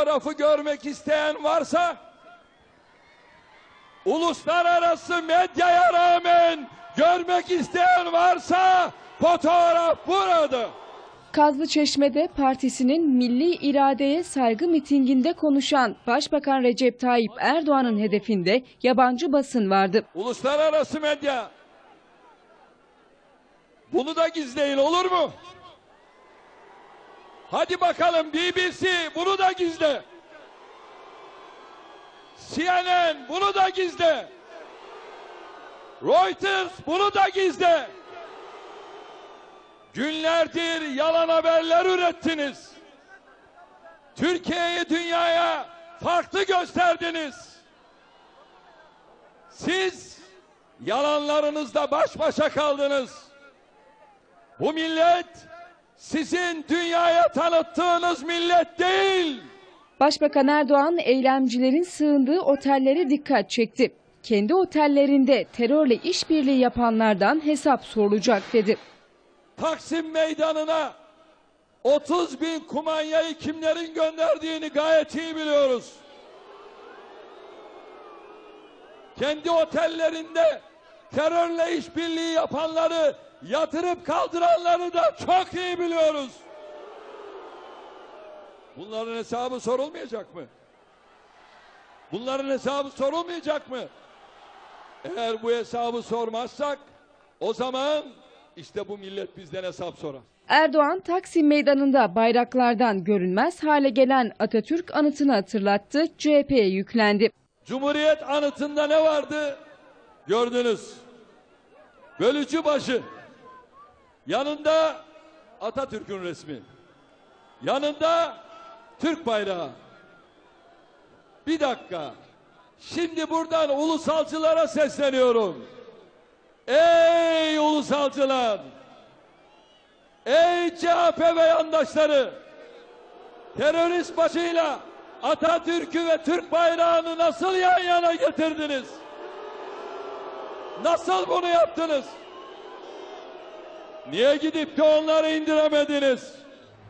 fotoğrafı görmek isteyen varsa uluslararası medyaya rağmen görmek isteyen varsa fotoğraf burada. Kazlıçeşme'de partisinin milli iradeye saygı mitinginde konuşan Başbakan Recep Tayyip Erdoğan'ın hedefinde yabancı basın vardı. Uluslararası medya. Bunu da gizleyin olur mu? Hadi bakalım BBC bunu da gizle. CNN bunu da gizle. Reuters bunu da gizle. Günlerdir yalan haberler ürettiniz. Türkiye'yi dünyaya farklı gösterdiniz. Siz yalanlarınızla baş başa kaldınız. Bu millet sizin dünyaya tanıttığınız millet değil. Başbakan Erdoğan eylemcilerin sığındığı otellere dikkat çekti. Kendi otellerinde terörle işbirliği yapanlardan hesap sorulacak dedi. Taksim meydanına 30 bin kumanyayı kimlerin gönderdiğini gayet iyi biliyoruz. Kendi otellerinde terörle işbirliği yapanları yatırıp kaldıranları da çok iyi biliyoruz. Bunların hesabı sorulmayacak mı? Bunların hesabı sorulmayacak mı? Eğer bu hesabı sormazsak o zaman işte bu millet bizden hesap sorar. Erdoğan Taksim Meydanı'nda bayraklardan görünmez hale gelen Atatürk anıtını hatırlattı, CHP'ye yüklendi. Cumhuriyet anıtında ne vardı? Gördünüz. Bölücü başı. Yanında Atatürk'ün resmi. Yanında Türk bayrağı. Bir dakika. Şimdi buradan ulusalcılara sesleniyorum. Ey ulusalcılar! Ey CHP ve yandaşları! Terörist başıyla Atatürk'ü ve Türk bayrağını nasıl yan yana getirdiniz? Nasıl bunu yaptınız? Niye gidip de onları indiremediniz?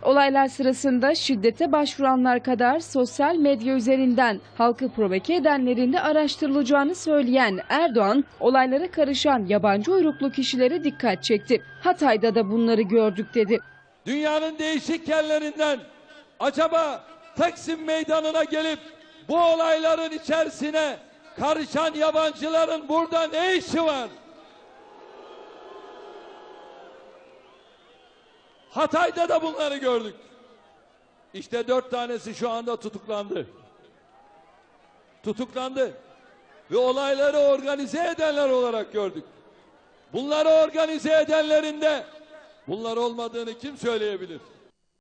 Olaylar sırasında şiddete başvuranlar kadar sosyal medya üzerinden halkı provoke edenlerin de araştırılacağını söyleyen Erdoğan, olaylara karışan yabancı uyruklu kişilere dikkat çekti. Hatay'da da bunları gördük dedi. Dünyanın değişik yerlerinden acaba Taksim Meydanı'na gelip bu olayların içerisine karışan yabancıların burada ne işi var? Hatay'da da bunları gördük. İşte dört tanesi şu anda tutuklandı. Tutuklandı. Ve olayları organize edenler olarak gördük. Bunları organize edenlerin de bunlar olmadığını kim söyleyebilir?